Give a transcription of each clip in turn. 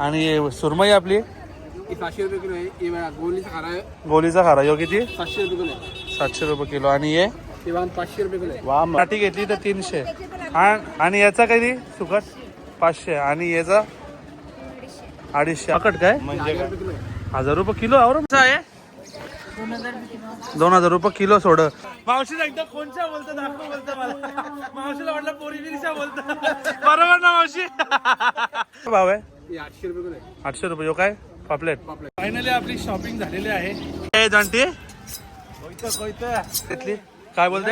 आणि सुरमई आपली? ही सातशे रुपये किलो आहे. गोलीचा खारा गोलीचा खारा. यो किती? सातशे रुपये किलो आहे. सातशे रुपये किलो. आणि हे? पाचशे रुपये किलो आहे. वा मराठी घेतली तर तीनशे. आण- याचा काही सुकट पाचशे. आणि याचा? अडीचशे. अकट काय? हजार रुपये किलो आहे हजार रुपये किलो आवर. आहे? दोन हजार रुपये किलो सोड. मावशी एकदा कोणच्या बोलतो दाखव बोलतो मला. मावशीला वाटलं पोरी बोलतो. बरोबर ना मावशी? भाव आहे. आठशे रुपये आठशे यो काय? पापलेट. पापलेट. फायनली आपली शॉपिंग झालेली आहे. जाणते काय बोलते?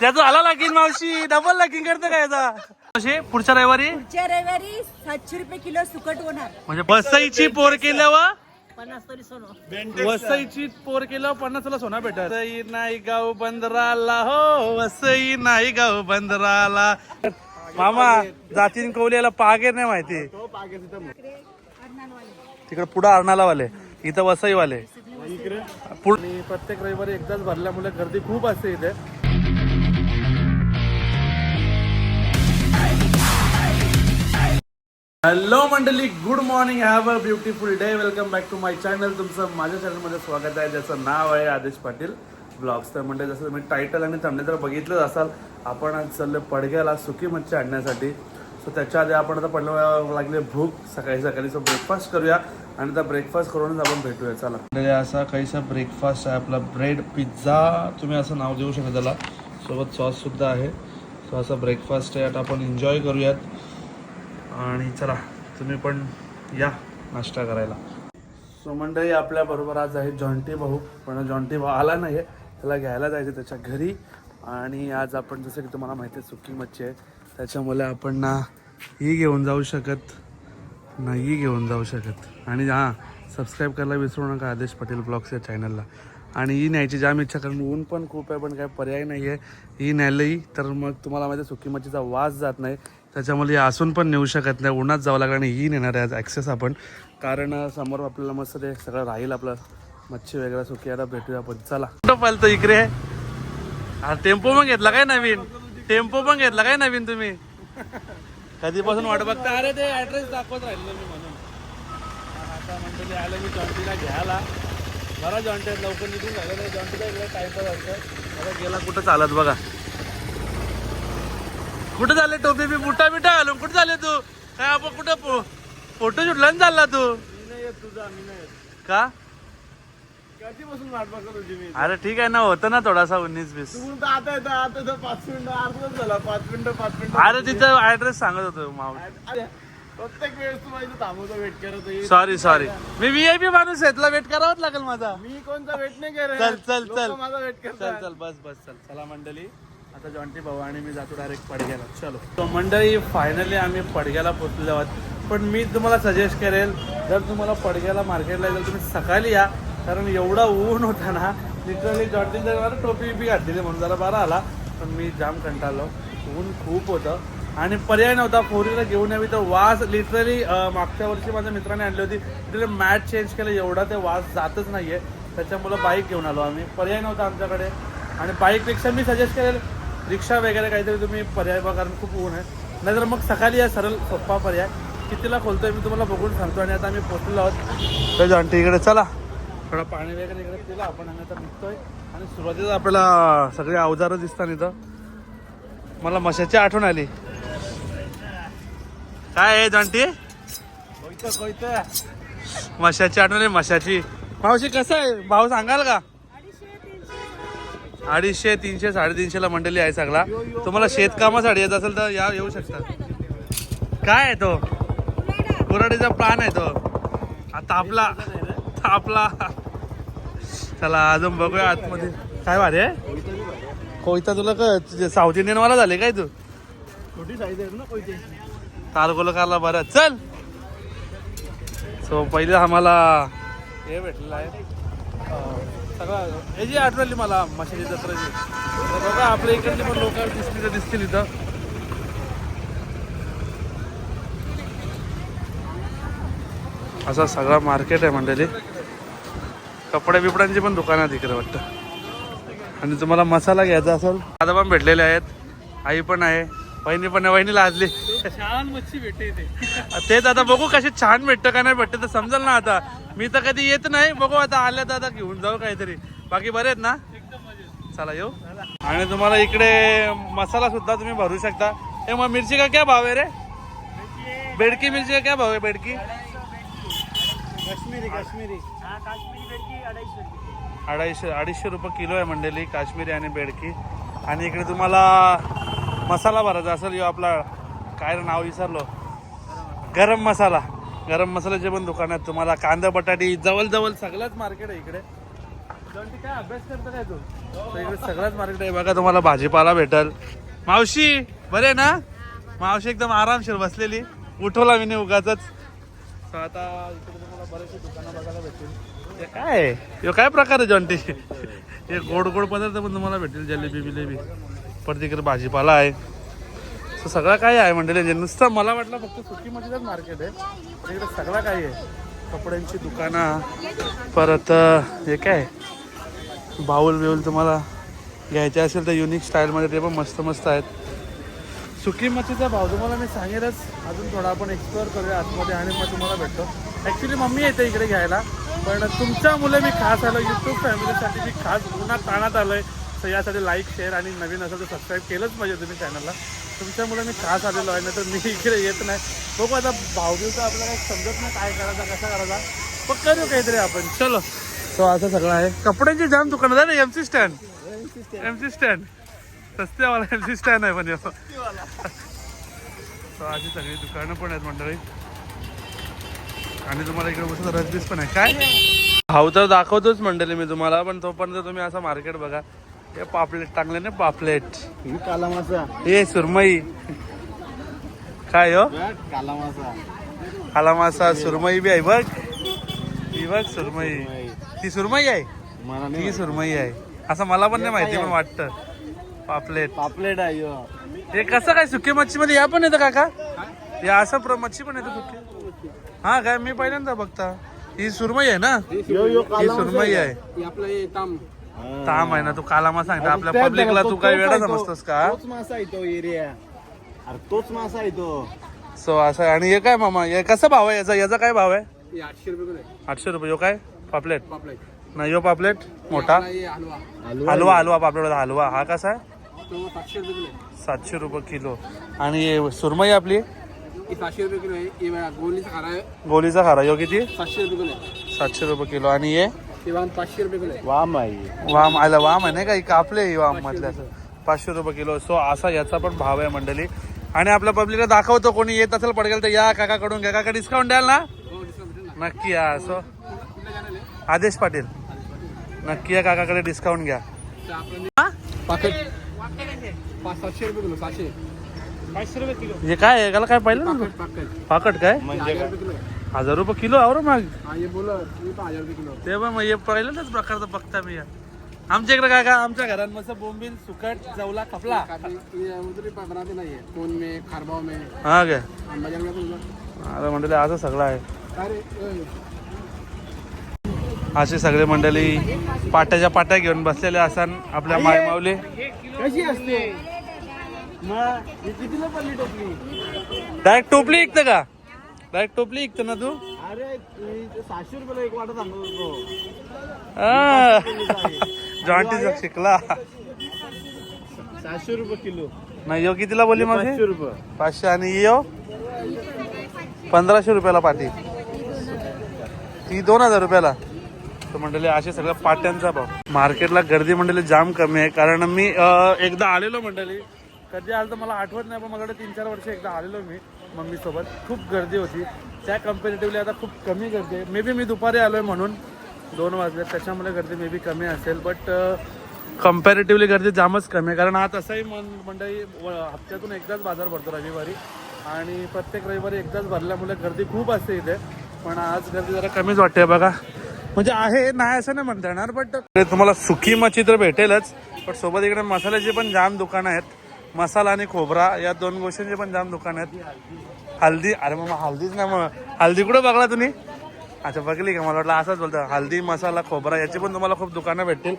त्याचं आला लागीन मावशी. डबल लागीन करतं काय मावशी पुढच्या रविवारी? पुढच्या रविवारी सातशे रुपये किलो सुकट होणार. म्हणजे वसईची पोर केल्यावर? पन्नास तरी सोनं. वसईची पोर केलं पन्नासला सोना भेटत वसई नाही गाव बंदराला हो वसई नाही गाव बंदराला. मामा जातीन कवल्याला पागे नाही माहिती. तिकडे पुढे अर्नाला वाले इथं वसई वाले पुढ प्रत्येक रविवारी एकदाच भरल्यामुळे गर्दी खूप असते इथे. हॅलो मंडळी. Good morning have a beautiful day welcome back to my channel तुमचं माझ्या चॅनलमध्ये स्वागत आहे. ज्याचं नाव आहे आदेश पाटील. ब्लॉग्स तर म्हणजे जसं तुम्ही टायटल आणि थंडे तर बघितलंच असाल आपण आज चाललं पडग्याला सुकी मच्छी आणण्यासाठी. सो त्याच्या आधी आपण आता पडलं लागले भूक. सकाळी सकाळी सो ब्रेकफास्ट करूया आणि आता ब्रेकफास्ट करूनच आपण भेटूया. चला. असा काहीसा ब्रेकफास्ट आहे आपला ब्रेड पिझ्झा तुम्ही असं नाव देऊ शकता त्याला. सोबत सॉससुद्धा आहे. सो असा ब्रेकफास्ट आहे. आता आपण एन्जॉय करूयात. आणि चला तुम्ही पण या नाश्ता करायला. सो मंडळी आपल्याबरोबर आज आहे जॉन्टी भाऊ. पण जॉन्टी भाऊ आला नाही आहे त्याला घ्यायला जायचं त्याच्या घरी. आणि आज आपण जसं की तुम्हाला माहिती आहे सुकी मच्छी आहे. त्याच्यामुळे आपण ना ही घेऊन जाऊ शकत नाही घेऊन जाऊ शकत. आणि हां सबस्क्राईब करायला विसरू नका आदेश पटेल ब्लॉग्स या चॅनलला आणि ही न्यायची जाम इच्छा कारण ऊन पण खूप आहे पण काय पर्याय नाही आहे ही न्यायलाही तर मग तुम्हाला माहिती आहे सुकी मच्छीचा वास जात नाही. त्याच्यामुळे ही असून पण नेऊ शकत नाही उन्हात जावं लागलं आणि ही नेणार आहे आज ॲक्सेस आपण. कारण समोर आपल्याला मस्त ते सगळं राहील आपलं. मच्छी वगैरे सुकी आता भेटूया आपण. चला. कुठं पालतं इकडे? हा टेम्पो पण घेतला काय नवीन? टेम्पो पण घेतला काय नवीन तुम्ही? कधीपासून वाट बघता? अरे ते ऍड्रेस दाखवत राहिलो मी म्हणून. आता मंडळी आलं मी जॉन्टीला घ्यायला. बरा जॉन्टी लवकर निघून झालं नाही. जॉन्टीचा इकडे टाइमपास असतं आता गेला कुठं चालत बघा. कुठं झाले टोपी बी? बुटा बिटा घालून कुठं झाले तू? काय आपण कुठं फोटो शूटला चालला तू? का? कधीपासून वाट बघत होती मी? अरे ठीक आहे ना होतं ना थोडासा उन्नीस तू तर आता येतं आता पाच मिनिटं अर्धच झाला पाच मिनिटं पाच मिनिटं. अरे तिथं ऍड्रेस सांगत होतो माव अरे, प्रत्येक वेळेस तू माझं थांबवतो वेट करत. सॉरी सॉरी मी व्हीआयपी माणूस आहे तुला वेट करावाच लागेल माझा. मी कोणता वेट नाही करत? चल चल लोकं चल. माझा वेट चल करतात. चल बस बस चल. चला मंडळी आता जॉन्टी भाऊ आणि मी जातो डायरेक्ट पडग्याला चलो. तो मंडळी फायनली आम्ही पडग्याला पोचलेलो आहोत. पण मी तुम्हाला सजेस्ट करेल जर तुम्हाला पडग्याला मार्केटला जर तुम्ही सकाळी या कारण एवढा ऊन होता ना लिटरली जॉन्टी जर मला टोपी बी घातलेली म्हणून जरा बरा आला. पण मी जाम कंटाळलो. ऊन खूप होतं. आणि पर्याय नव्हता फोर व्हीलर घेऊन यावी. तर वास लिटरली मागच्या वर्षी माझ्या मित्राने आणली होती. लिटरली मॅट चेंज केलं एवढा ते वास जातच नाहीये. त्याच्यामुळं बाईक घेऊन आलो आम्ही. पर्याय नव्हता आमच्याकडे. आणि बाईकपेक्षा मी सजेस्ट करेल रिक्षा वगैरे काहीतरी तुम्ही पर्याय बघा कारण खूप ऊन आहे. नाहीतर मग सकाळी या सरळ सोप्पा पर्याय. कितीला खोलतोय मी तुम्हाला बघून सांगतो. आणि आता आम्ही पोचलेलो आहोत. तर जॉन्टी इकडे चला. थोडं पाणी वगैरे इकडे पिलं आपण आणि आता निघतोय. आणि सुरुवातीला आपल्याला सगळे अवजारं दिसतात इथं. मला मशाची आठवण आली. काय आहे कोयतं मशाची आठवण आहे मशाची मावशी कसं आहे? भाव सांगाल का? अडीचशे तीनशे साडेतीनशेला मंडळी आहे सगळा. तुम्हाला शेतकामासाठी येत असेल तर या येऊ शकता. काय आहे तो? कुराडीचा प्लान आहे तो. हा तापला तापला चला अजून बघूया आतमध्ये. काय भारी आहे? कोयता तुला काय साऊथ इंडियन वाला झाले काय तू? छोटी साईज आहे ना कोयते. तारगोल कारला बरं. चल! सो पहिले आम्हाला हे भेटलेलं आहे. सगळं हे जी आठवली मला मशाली जत्राची तर बघा आपल्या इकडची पण लोक दिसली तर दिसतील इथं. असा सगळा मार्केट आहे मंडळी कपडे बिपड्यांची पण दुकान आहे तिकडे वाटतं. आणि तुम्हाला मसाला घ्यायचा असेल आता पण भेटलेले आहेत. आई पण आहे. वहिनी पण वहिनी लाजली. छान मच्छी भेटते तेच आता बघू कशी छान भेटतं का नाही भेटतं तर समजेल ना आता. मी तर कधी येत नाही. बघू आता आल्या तर आता घेऊन जाऊ काहीतरी. बाकी बरे आहेत ना? चला येऊ. आणि तुम्हाला इकडे मसाला सुद्धा तुम्ही भरू शकता. ए मग मिरची का क्या भाव आहे रे? बेडकी मिरची का क्या भाव आहे बेडकी? काश्मीरी काश्मीरी. अडीचशे अडीचशे रुपये किलो आहे मंडळी काश्मीरी आणि बेडकी. आणि इकडे तुम्हाला मसाला भरायचा असेल यो आपला काय नाव विसरलो. गरम मसाला. गरम मसाल्याचे पण दुकान आहेत तुम्हाला कांदा बटाटी जवळजवळ सगळंच मार्केट आहे इकडे. काय अभ्यास करतो काय तू? तर इकडे सगळंच मार्केट आहे. बघा तुम्हाला भाजीपाला भेटल. मावशी बरे ना? मावशी एकदम आरामशीर बसलेली. उठवला मी उगाच आता इकडे तुम्हाला बरेचसे दुकानं बघायला भेटतील. हे काय? आहे? काय प्रकार आहे जॉन्टी? हे गोड गोड पदार्थ पण तुम्हाला भेटेल जलेबी बिलेबी. परत तिकडे भाजीपाला आहे. सो सगळं काय आहे म्हणजे नुसतं मला वाटलं फक्त सुकी मार्केट आहे. पण इकडे सगळं काही आहे. कपड्यांची दुकानं. परत हे काय? बाऊल बिऊल तुम्हाला घ्यायचे असेल तर युनिक स्टाईलमध्ये ते पण मस्त मस्त आहेत. सुकी मच्छीचा भाव तुम्हाला मी सांगेलच. अजून थोडा आपण एक्सप्लोअर करूया आतमध्ये आणि मग तुम्हाला भेटतो. ॲक्च्युली मम्मी येते इकडे घ्यायला पण तुमच्या मुलं मी खास आलो यूट्यूब फॅमिलीसाठी मी खास पुन्हा ताणात आलो आहे तर यासाठी लाईक शेअर आणि नवीन असेल तर सबस्क्राईब केलंच पाहिजे तुम्ही चॅनलला तुमच्या मुलं मी खास आलेलो आहे नाही तर मी इकडे येत नाही. बघू आता भावदेवचं आपल्याला काही समजत नाही काय करायचा कसा करायचा. पण करू काहीतरी आपण. चलो. तो असं सगळं आहे. कपड्यांची जाम दुकान आहे M C stand M C stand रस्त्यावाला M C stand आहे तर अशी सगळी दुकानं पण आहेत मंडळी. आणि तुम्हाला इकडे बसून रजबीस पण आहे. काय? भाव तर दाखवतोच मंडळी मी तुम्हाला पण तोपर्यंत तुम्ही असं मार्केट बघा. हे पापलेट टांगले ना पापलेट. काला मासा हे सुरमई. काय हो? काला मासा आला मासा सुरमई बी आहे बघ. ही बघ सुरमई. ती सुरमई आहे? ती सुरमई आहे. असं मला पण नाही माहिती पण वाटतं. पापलेट. पापलेट आहे. हे कसं काय सुकी मच्छी मध्ये या पण येतं काका? या असं प्र मच्छी पण येतं सुकी. हा काय मी पहिल्यांदा बघता. ही सुरमई आहे ना? ही सुरमई. आहे. ताम. ताम आहे ना तू कालामा सांगता. आपल्या पब्लिकला तो- काय वेळा. समजतोस का तोच मासा आहे तो एरिया. अरे तोच मासा आहे तो. सो असं. आणि हे काय मामा? हे कसा भाव आहे याचा? याचा काय भाव आहे? आठशे रुपये आठशे रुपये. यो काय? पापलेट. पापलेट. नाही यो पापलेट. मोठा. हलवा. हलवा हलवा पापलेट हलवा. हा कसा आहे? सातशे रुपये किलो आणि सुरमई आपली? सातशे रुपये किलो आहे. गोलीचा खारा गोलीचा खारा यो किती? सातशे रुपये किलो आहे. सातशे रुपये किलो. आणि हे? पाचशे रुपये किलो आहे. वाम आहे. वाम आला वाम आहे नाही का? कापले ही वाम मधल्या. असं पाचशे रुपये किलो. सो असा याचा पण भाव आहे मंडळी. आणि आपल्या पब्लिकला दाखवतो कोणी येत असेल पडगेल तर या काकाकडून घ्या. काका डिस्काउंट द्याल ना? हो ना. नक्की या. सो? आदेश पाटील. नक्की या काकाकडे डिस्काउंट घ्या. पाच सातशे रुपये किलो सातशे पाचशे रुपये किलो. हे काय आहे? याला काय पाहिलं ना पाकिट पाकिट. पाकट काय? हजार रुपये किलो आहे. हजार रुपये किलो आवर मग. हा हे बोल हजार रुपये किलो. ते पण मग हे पहिल्यांदाच प्रकारचं बघता मी. या. आमच्या इकडे काय का आमच्या घरात मस्त बोंबील सुकट जवला खपला. उधर बनाते नहीं है कोन में खारबाव में. हा काय? हम बाजार में तो आता मंडळी असं सगळं आहे. अरे असे सगळे मंडळी पाट्याच्या पाट्या घेऊन बसलेले असन आपल्या माय माऊली कशी असते? कितीला पडली टोपली? डायरेक्ट टोपली इकतं का? डायरेक्ट टोपली इकतं ना तू? अरे सहाशे रुपयाला एक वाटा सांगत होतो जॉन्टी शिकला. सहाशे रुपये किलो. नाही यो कितीला बोलली पाचशे रुपये. पाचशे आणि यो? पंधराशे रुपयाला पाटी. ती दोन हजार रुपयाला. तर मंडळी असे सगळ्या पाट्यांचा भाव. मार्केटला गर्दी मंडळी जाम कमी आहे. कारण मी एकदा आलेलो मंडळी कधी आलं तर मला आठवत नाही पण माझ्याकडे तीन चार वर्ष एकदा आलेलो मी मम्मीसोबत. खूप गर्दी होती. त्या कम्पॅरेटिव्हली आता खूप कमी गर्दी आहे. मे बी मी दुपारी आलो आहे म्हणून. दोन वाजले. त्याच्यामुळे गर्दी मे बी कमी असेल बट कम्पॅरेटिव्हली गर्दी जामच कमी आहे. कारण हा तसाही मन मंडळी व- हप्त्यातून एकदाच बाजार भरतो रविवारी. आणि प्रत्येक रविवारी एकदाच भरल्यामुळे गर्दी खूप असते इथे. पण आज गर्दी जरा कमीच वाटते बघा. म्हणजे आहे नाही असं नाही म्हणता येणार बट तुम्हाला सुकी मच्छी तर भेटेलच पण सोबत इकडे मसाल्याची पण जाम दुकानं आहेत. मसाला आणि खोबरा या दोन गोष्टींची पण जाम दुकानं आहेत. हल्दी अरे मग हल्दीच नाही मग. हल्दी कुठं बघला तुम्ही? अच्छा बघली का? मला वाटलं असंच बोलतं. हल्दी मसाला खोबरा याची पण तुम्हाला खूप दुकानं भेटतील.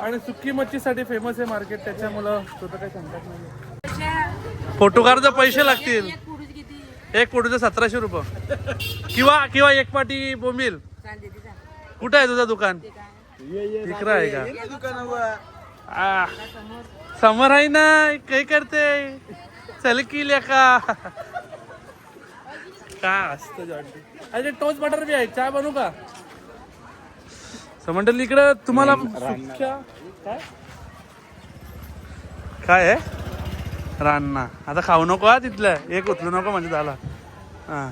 आणि सुकी मच्छीसाठी फेमस आहे मार्केट त्याच्यामुळं तो तर काही सांगतात नाही. फोटो काढता पैसे लागतील. एक फोटोचे सतराशे रुपये. किंवा किंवा एक पाटी बोंबील. कुठं आहे तुझं दुकान? इकडं आहे का? आ, समोर आहे ना काय करते? चल की लेका. का असतं अरे टोस्ट बटर बी आहे चहा बनवू का? समंडल इकडं तुम्हाला काय? आहे रान्ना. आता खाऊ नको हा तिथलं. एक उचलू नको म्हणजे झाला. हा.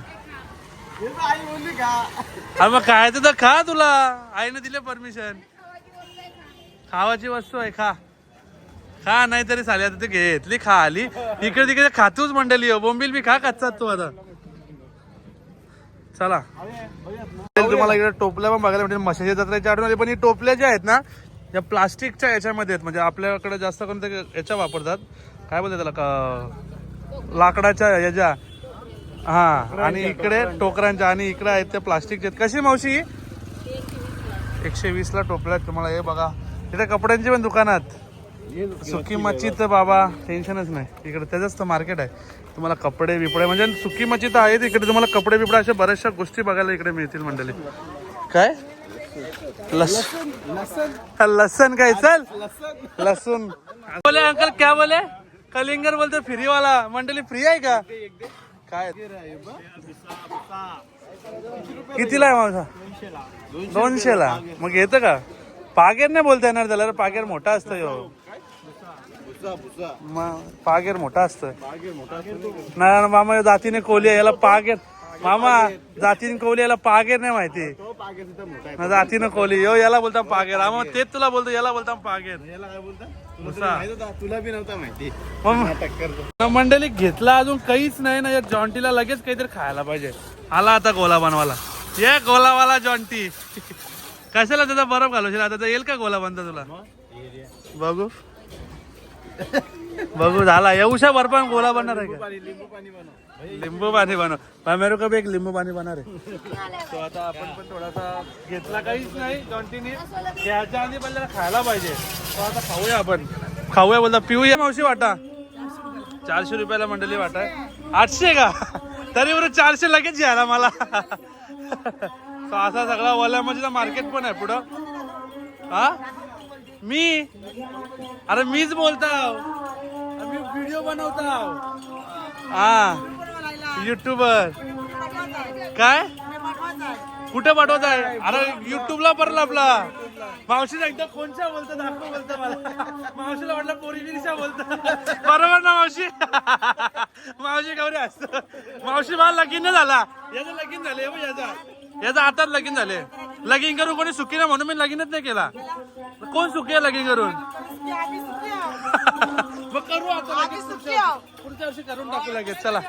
अरे मग काय तर खा तुला. आईने दिले परमिशन. खावाची वस्तू आहे खा. खा नाही तरी चालेल आता ते घेतली खा आली इकडे तिकडे खातूच मंडळी हो. बोंबील बी खा खातात तू आता. चला. तुम्हाला इकडे टोपल्या पण बघायला म्हणजे मशाच्या जत्रेच्या आठवण आली पण ही टोपल्या ज्या आहेत ना या प्लास्टिकच्या याच्यामध्ये आहेत. म्हणजे आपल्याकडे जास्त करून ते याच्या वापरतात. काय बोलतात त्याला? का लाकडाच्या याच्या हा आणि इकडे टोकरांच्या आणि इकडे आहेत त्या प्लास्टिकचे आहेत. कशी मावशी? एकशे वीस ला टोपल्या आहेत तुम्हाला हे बघा. इथे कपड्यांची पण दुकानात सुकी मच्छी तर बाबा टेन्शनच नाही. इकडे त्याचंच तर मार्केट आहे. तुम्हाला कपडे बिपडे म्हणजे सुकी मच्छी तर आहेत इकडे तुम्हाला कपडे बिपडे अशा बऱ्याचशा गोष्टी बघायला इकडे मिळतील मंडळी. काय? लस लसन काय चल. लसूण. बोले अंकल क्या बोले? कलिंगर बोलते फ्री वाला मंडळी फ्री आहे का? काय? कितीला आहे माझा दोनशे ला मग येतं का? पागेर नाही बोलता येणार त्याला. पागेर मोठा असतं मग पागेर मोठा असतं नाही ना, मामा जातीने कोली आहे, याला पागेर. मामा जातीने कोली याला पागेर नाही माहिती. जातीनं कोली यो याला बोलता पागेर. हा मग तेच तुला बोलतो याला बोलता पागेर. तुला बी नव्हता माहिती. मग मंडळी घेतला अजून काहीच नाही ना या जॉन्टीला लगेच काहीतरी खायला पाहिजे. आला आता गोला बनवाला ये गोलावाला जॉन्टी. कशाला त्याचा बरफ घालवशील? आता येईल का गोला बनता तुला? बघू. बघू झाला. येऊशा बर्फान गोला बनणार आहे का? लिंबू पाणी बनव. लिंबू पाणी बनव. मैं मेरे को भी एक लिंबू पाणी बनणार आहे? तो आता आपण पण थोडासा घेतला काहीच नाही घ्यायच्या आधी पण त्याला खायला पाहिजे. तो आता खाऊया आपण. खाऊया बोलता. पिऊया मावशी वाटा. चारशे रुपयाला मंडळी वाटा. आठशे का? तरी बरं चारशे लगेच घ्यायला मला. तो असा सगळा ओल्या म्हणजे मार्केट पण आहे पुढं. हा? मी? अरे मीच बोलताव. मी व्हिडिओ बनवताव. हा. युट्यूबर काय? कुठे पाठवत आहे अरे युट्यूबला परला आपला. मावशीला एकदा कोणच्या बोलतं दाखव बोलतं मला. मावशीला वाटलं पोरी बोलतं. बरोबर ना मावशी? मावशी गौरी असत. मावशी मला लगीन झाला. याचं लगीन झालं हो याचा. याचा आताच लगीन झाले. लगीन करून कोणी सुखी ना म्हणून मी लगीनच नाही केला. कोण सुखी आहे लगीन करून? मग करू आता लगेच पुढच्या वर्षी. पुढच्या वर्षी करून टाकू लगेच. चला.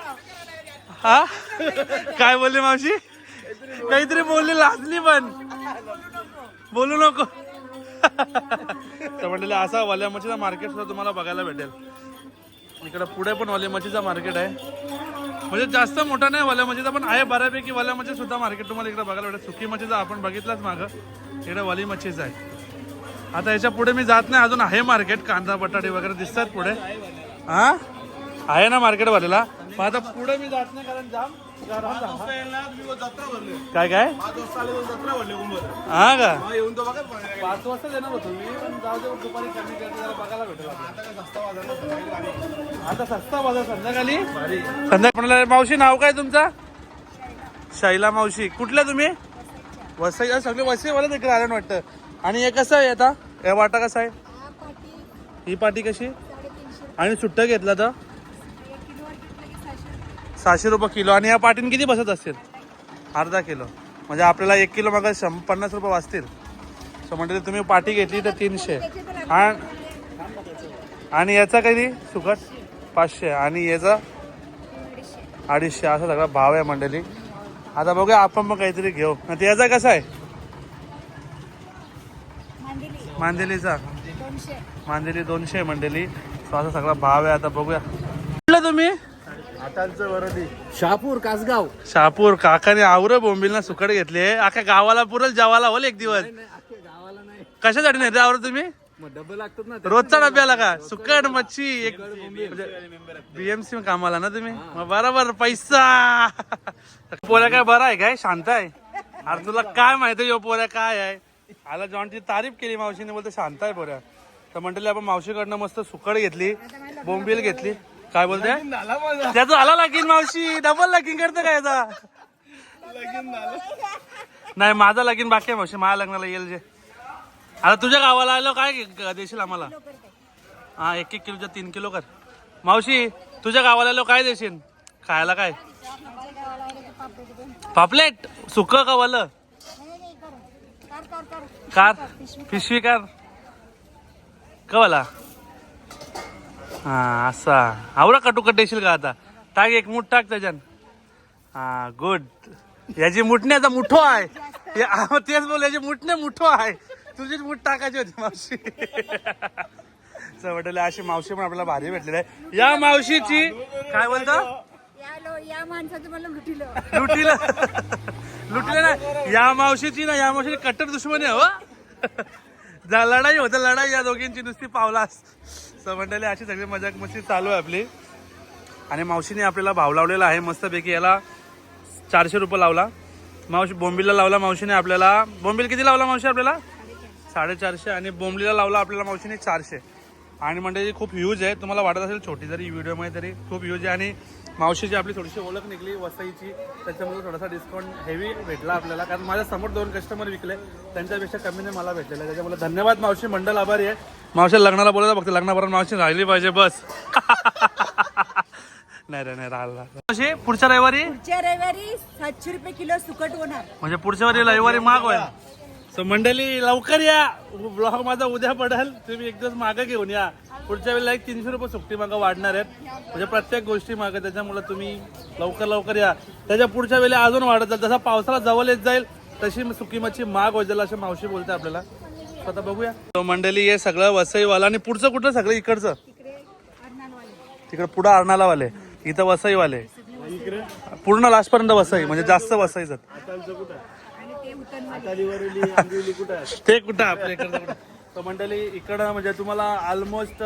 हा? काय बोलली मावशी? काहीतरी बोलली लाजली पण. बोलू नको. तर म्हटलेलं असा वाल्या मच्छीचा मार्केट सुद्धा तुम्हाला बघायला भेटेल. इकडं पुढे पण वाल्या मच्छीचा मार्केट आहे. म्हणजे जास्त मोठा नाही वाल्या मच्छीचा म्हणजे पण आहे बऱ्यापैकी वाल्या मच्छी म्हणजे सुद्धा मार्केट तुम्हाला इकडे बघायला भेटेल. सुकी मच्छीचा आपण बघितलाच मागं इकडे वाली मच्छीचा आहे. आता याच्यापुढे मी जात नाही अजून आहे मार्केट कांदा बटाटे वगैरे दिसतात पुढे. हा आहे ना मार्केट वालेला आता पुढे मी जात नाही कारण जाम. काय काय? हा का? येऊन तो बघा पाच वाजता देणार होतो मी पण जाऊ दे दुपारी कमी करते जरा बघायला भेटेल आपल्याला. आता सस्ता बाजार संध्याकाळी संध्याकाळी? मावशी नाव काय तुमचा? शैला मावशी. कुठल्या तुम्ही? वसई सगळे वसई वाला तिकडे आलं वाटतं. आणि हे कसं आहे आता? हे वाटा कसा आहे? ही पाटी. कशी? आणि सुट्टा घेतला तर? सहाशे रुपये किलो. आणि या पाटीन किती बसत असतील? अर्धा किलो. म्हणजे आपल्याला एक किलो मग शं पन्नास रुपये वाचतील. सो म्हणजे तुम्ही पाटी घेतली तर तीनशे. आणि आणि याचा कधी सुकट? पाचशे. आणि याचा? अडीचशे. असा सगळा भाव आहे मंडळी. आता बघूया आपण मग काहीतरी घेऊ. आणि याचा कसा आहे? मांदेलीचा. मांदेली दोनशे. आहे मंडळी. सो असा सगळा भाव आहे. आता बघूया. कुठलं तुम्ही? वरदी. शहापूर कासगाव. शहापूर काकाने आवर बोंबीलना सुकट घेतले. अख्या गावाला पुरेल जेवायला होल एक दिवस. गावाला नाही. कशासाठी नाही आवर तुम्ही? मग डबल लागतात ना रोजचा डब्याला का? सुकट मच्छी एक बीएमसी कामाला ना तुम्ही? मग बरोबर पैसा. पोऱ्या काय बरा आहे काय? शांत आहे? अरे तुला काय माहिती यो पोऱ्या काय आहे? आला जॉनची तारीफ केली मावशीने बोलतो शांत आहे पोऱ्या. तर म्हटले आपण मावशीकडनं मस्त सुकट घेतली बोंबील घेतली. काय बोलते? झाला माझा. त्याचं आला लागीन मावशी. डबल लागीन करतं काय याचा? लगीन झालं. नाही माझा लगीन बाकी आहे मावशी. माझ्या लग्नाला येईल जे. आता तुझ्या गावाला आलो काय ग- देशील आम्हाला? हा एक एक किलोच्या तीन किलो कर. मावशी तुझ्या गावाला आलो काय देशील? खायला काय? पापलेट. सुक का वालं कार. पिशवी कार. कवाला हा असा. आवडा कटुकट देशील का आता? टाक एक मूठ टाक त्याच्यान हा गुड याची मुठणे आता मुठो आहे. हा, तेच बोल याची मुठणे मुठो आहे. तुझीच मुठ टाकायची होती मावशी. चवटले अशी मावशी पण आपल्याला भारी भेटलेली आहे. या मावशीची काय बोलतो? या लो या माणसाचं मला लुटिलं. लुटीला. लुटले ना. या मावशीची ना या मावशीची कट्टर दुश्मनी आहे हो. जा लढाई होतं लढाई या दोघींची नुसती पावलास. समंडले अशी सगळी मजाक मस्ती चालू आहे आपली. आणि मावशीने आपल्याला भाव लावलेला आहे मस्तपैकी. याला चारशे रुपये लावला. मावशी बोंबीला लावला मावशीने आपल्याला. बोंबील किती लावला मावशी आपल्याला? साडेचारशे. आणि बोंबलीला लावला आपल्याला मावशीने चारशे. आणि म्हणजे खूप ह्यूज आहे. तुम्हाला वाटत असेल छोटी जरी व्हिडिओमध्ये तरी खूप ह्यूज आहे. आणि मावशीची आपली थोडीशी ओळख निघली वसईची त्याच्यामुळे थोडासा डिस्काउंट हेवी भेटला आपल्याला. कारण माझ्यासमोर दोन कस्टमर विकले त्यांच्यापेक्षा कमीने मला भेटलेलं. त्याच्यामुळे धन्यवाद मावशी मंडल आभारी आहे. मावशी लग्नाला बोलायला बघते लग्नापर्यंत मावशी राहिली पाहिजे बस. नाही रे नाही राहिला. मावशी पुढच्या रविवारी? पुढच्या रविवारी सातशे रुपये किलो सुकट होणार. म्हणजे पुढच्या वारी रविवारी माग होईल. सो मंडळी लवकर या. ब्लॉग माझा उद्या पडेल. तुम्ही एक दिवस मागं घेऊन या. पुढच्या वेळेला एक तीनशे रुपये सुट्टी मागं वाढणार आहेत. म्हणजे प्रत्येक गोष्टी मागं त्याच्यामुळे तुम्ही लवकर लवकर या. त्याच्या पुढच्या वेळेला अजून वाढत जाईल. जसा पावसाळा जवळ येत जाईल तशी सुकी मच्छी माग होईल अशी मावशी बोलते आपल्याला. आता बघूया. तो मंडळी हे सगळं वसईवाला आणि पुढचं कुठलं सगळं? इकडचं? तिकडे पुढं अर्णालावाले इथं वसईवाले. इकडे पूर्ण लास्टपर्यंत वसई म्हणजे जास्त वसई जात ते कुठं आहे ते कुठं आपल्या इकडं कुठं? तर मंडळी इकडं म्हणजे तुम्हाला almost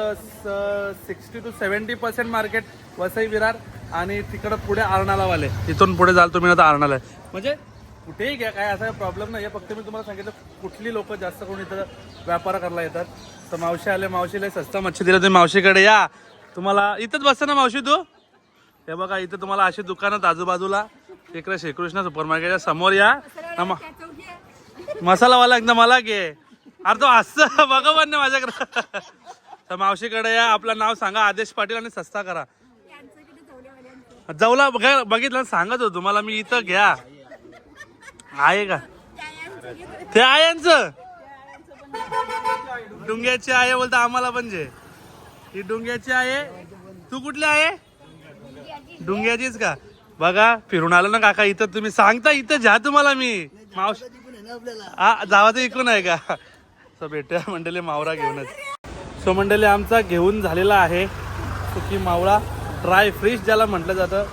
sixty two seventy percent market Vasai Virar आणि तिकडं पुढे अर्नालावाले इथून पुढे जाल तुम्ही आता आहे. म्हणजे कुठेही घ्या काय असा प्रॉब्लेम नाही आहे फक्त मी तुम्हाला सांगितलं कुठली लोक जास्त करून इथं व्यापार करायला येतात. तर मावशी आले मावशीला सस्ता मच्छी दिला तुम्ही मावशीकडे या. तुम्हाला इथंच बसता ना मावशी तू. हे बघा इथं तुम्हाला अशी दुकानात आजूबाजूला. इकडे श्रीकृष्ण सुपर मार्केटच्या समोर या. मसालावाला एकदम मला घे अरे तो असं बघा नाही माझ्याकडे. तर मावशीकडे या आपलं नाव सांगा आदेश पाटील आणि सस्ता करा. जवला बघा बघितलं सांगत होतो तुम्हाला मी इथं घ्या. आहे का? ते आयांचं डुंग्याची आहे बोलतो आम्हाला म्हणजे ही डुंग्याची आहे. तू कुठली आहे? डुंग्याचीच का? बघा फिरून आलो ना काका इथं तुम्ही सांगता इथं जा तुम्हाला मी. मावशी हा जावाचं इकून आहे का? सो भेटूया मंडळी मावरा घेऊनच. सो मंडळी आमचा घेऊन झालेला आहे सुकी मावळा. ड्राय फिश ज्याला म्हटलं जातं.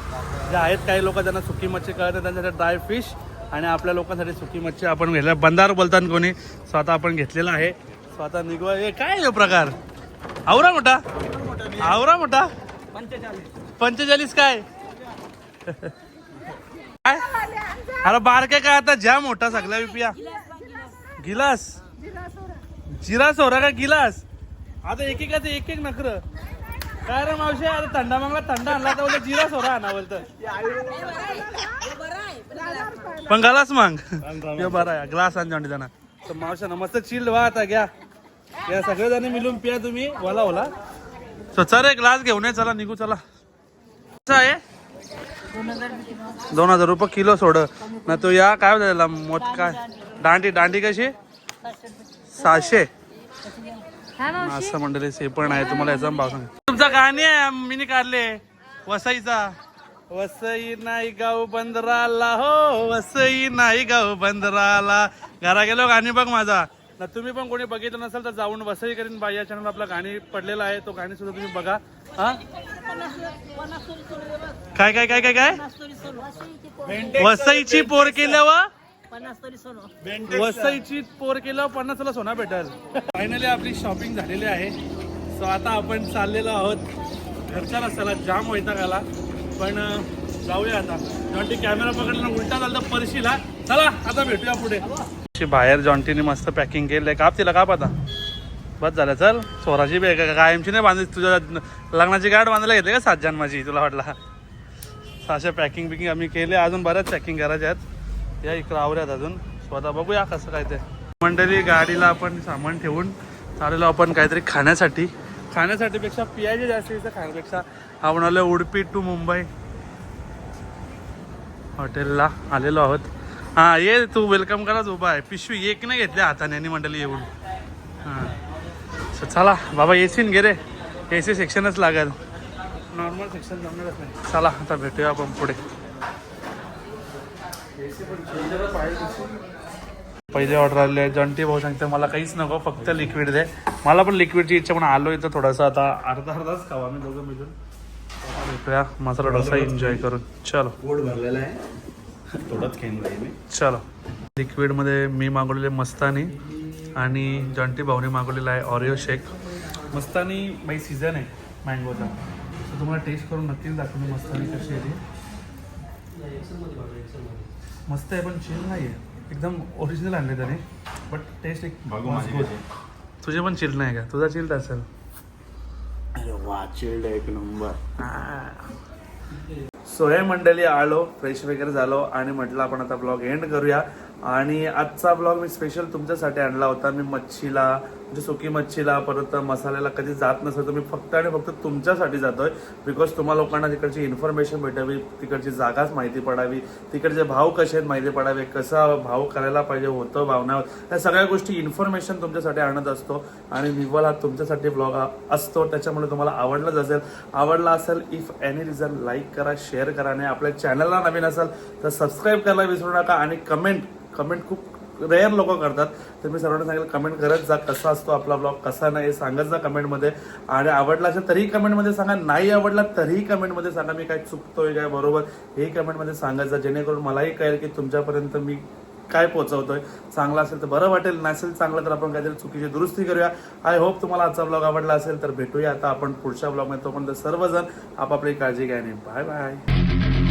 जे आहेत काही लोक ज्यांना सुकी मच्छी कळत त्यांच्यासाठी ड्राय फिश आणि आपल्या लोकांसाठी सुकी मच्छी आपण घेतल्या. बंदार बोलतात कोणी. स्वतः आपण घेतलेला आहे. स्वतः निघवा हे काय आहे हा प्रकार? आवरा मोठा. आवरा मोठा. पंचेचाळीस काय? काय? अरे बारके काय आता? ज्या मोठा सगळा पिया. गिलास. जिरा सोरा का गिलास? आता एक एकाच एक एक नखर. काय रे मावशी? आता थंडा मागला थंडा आणला तर जिरा सोरा आणा बोलतं पण गलास मांग. हे बरं आहे. ग्लास आण जाऊन जाणार तर मावशा मस्त चिल्ड व्हा आता घ्या. या सगळेजण मिळून पिया तुम्ही. ओला ओला सो चल रे ग्लास घेऊन ये. चला निघू चला. कसं आहे? दोन हजार रुपये किलो सोड. ना तो या काय होता त्याला? मोठ काय? दांडी दांडी कशी? सहाशे. असं मंडळी हे पण आहे. तुम्हाला याचा भाव सांग तुमचा गाणी आहे मीनी काढले वसईचा. वसई नाही गाव बंदराला. हो वसई नाही गाव बंदराला. घरा गेलो गाणी बघ माझा. ना तुम्ही पण कोणी बघितलं नसेल तर जाऊन वसई करीन बाई या चॅनल आपला गाणी पडलेला आहे. तो गाणी सुद्धा तुम्ही बघा. हा? काय काय काय काय काय? वसईची पोर केल्यावर? पन्नास तरी सोनं वसईची पोर केलं पन्नासला सोना भेटेल. फायनली आपली शॉपिंग झालेली आहे. सो आता आपण चाललेलो आहोत घरच्या रस्त्याला जाम वैताग आला पण जाऊया आता. जॉन्टी कॅमेरा पकडला उलटा झाला तर परशीला चला आता भेटूया पुढे. बाहेर जॉन्टीने मस्त पॅकिंग केलंय काप तिला काप आता. बस झालं. चल स्वराची बॅग कायमची नाही बांधली. तुझ्या लग्नाची गाठ बांधायला घेतली का सात जन्माची? तुला वाटला. अशा पॅकिंग बिकिंग आम्ही केले. अजून बऱ्याच पॅकिंग करायच्या आहेत. या इकडं आवऱ्यात अजून. स्वतः बघूया कसं काय ते. मंडळी गाडीला आपण सामान ठेवून चाललेलो आपण काहीतरी खाण्यासाठी. खाण्यासाठी पेक्षा पियायचे जास्त इथं खाण्यापेक्षा. आपण आलो उडपी टू मुंबई. हॉटेलला आलेलो आहोत. हां ये तू वेलकम कराच उभा आहे. पिशवी एक नाही घेतली हाताने आणि मंडळी येऊन. So, चला बाबा ए सीन घे रे. ए सी सेक्शनच लागेल. नॉर्मल सेक्शन जमणारच नाही. चला आता भेटूया आपण पुढे. पहिले ऑर्डर आले जॉन्टी भाऊ सांगते मला काहीच नको फक्त लिक्विड दे. मला पण लिक्विडची इच्छा पण आलो इथं थोडासा आता. अर्धा अर्धाच खावा आम्ही दोघं मिळून. भेटूया. मसाला डोसा एन्जॉय करून. चलो. पोट भरलेला आहे. थोडंच खेळून राहील चलो. लिक्विडमध्ये मी मागवलेले मस्तानी. आणि जॉन्टी भाऊने मागवलेला आहे ऑरिओ शेक मस्तानी बाई सीझन आहे मँगोचा तर तुम्हाला टेस्ट करून नक्कीच दाखवून मस्तानी कशी आहे ती. मस्त आहे पण चिल नाही आहे एकदम ओरिजिनल आणले त्याने बट टेस्ट एक मस्त. तुझे पण चिल नाही का? तुझा चिल्ड असेल. अरे वा चिल्ड एक नंबर सो हे मंडळी आलो फ्रेश वगैरे झालो आणि म्हटलं आपण आता ब्लॉग एंड करूया. आणि आजचा ब्लॉग मी स्पेशल तुमच्यासाठी आणला होता. मी मच्छीला म्हणजे सुकी मच्छीला परत मसाल्याला कधी जात नसेल तर मी फक्त आणि फक्त तुमच्यासाठी जातोय. बिकॉज तुम्हा लोकांना तिकडची इन्फॉर्मेशन भेटावी तिकडची जागाच माहिती पडावी तिकडचे भाव कसे आहेत माहिती पडावे कसा भाव करायला पाहिजे होतं भावना या सगळ्या गोष्टी इन्फॉर्मेशन तुमच्यासाठी आणत असतो. आणि निव्वल हा तुमच्यासाठी ब्लॉग असतो. त्याच्यामुळे तुम्हाला आवडलाच असेल. आवडला असेल इफ एनी रिझन लाईक करा शेअर करा. आणि आपल्या चॅनलला नवीन असेल तर सबस्क्राईब करायला विसरू नका. आणि कमेंट कमेंट खूप रेअर लोक करतात. तर मी सर्वांना सांगेल कमेंट करत जा कसा असतो आपला ब्लॉग कसा नाही हे सांगत जा कमेंटमध्ये आणि आवडला असेल तरीही कमेंटमध्ये सांगा नाही आवडला तरीही कमेंटमध्ये सांगा मी काय चुकतोय काय बरोबर. हेही कमेंटमध्ये सांगत जा जेणेकरून मलाही कळेल की तुमच्यापर्यंत मी काय पोहोचवतोय. चांगला असेल तर बरं वाटेल नसेल चांगलं तर आपण काहीतरी चुकीची दुरुस्ती करूया. आय होप तुम्हाला आजचा ब्लॉग आवडला असेल तर भेटूया आता आपण पुढच्या ब्लॉगमध्ये तोपर्यंत सर्वजण आपापली काळजी घ्या बाय बाय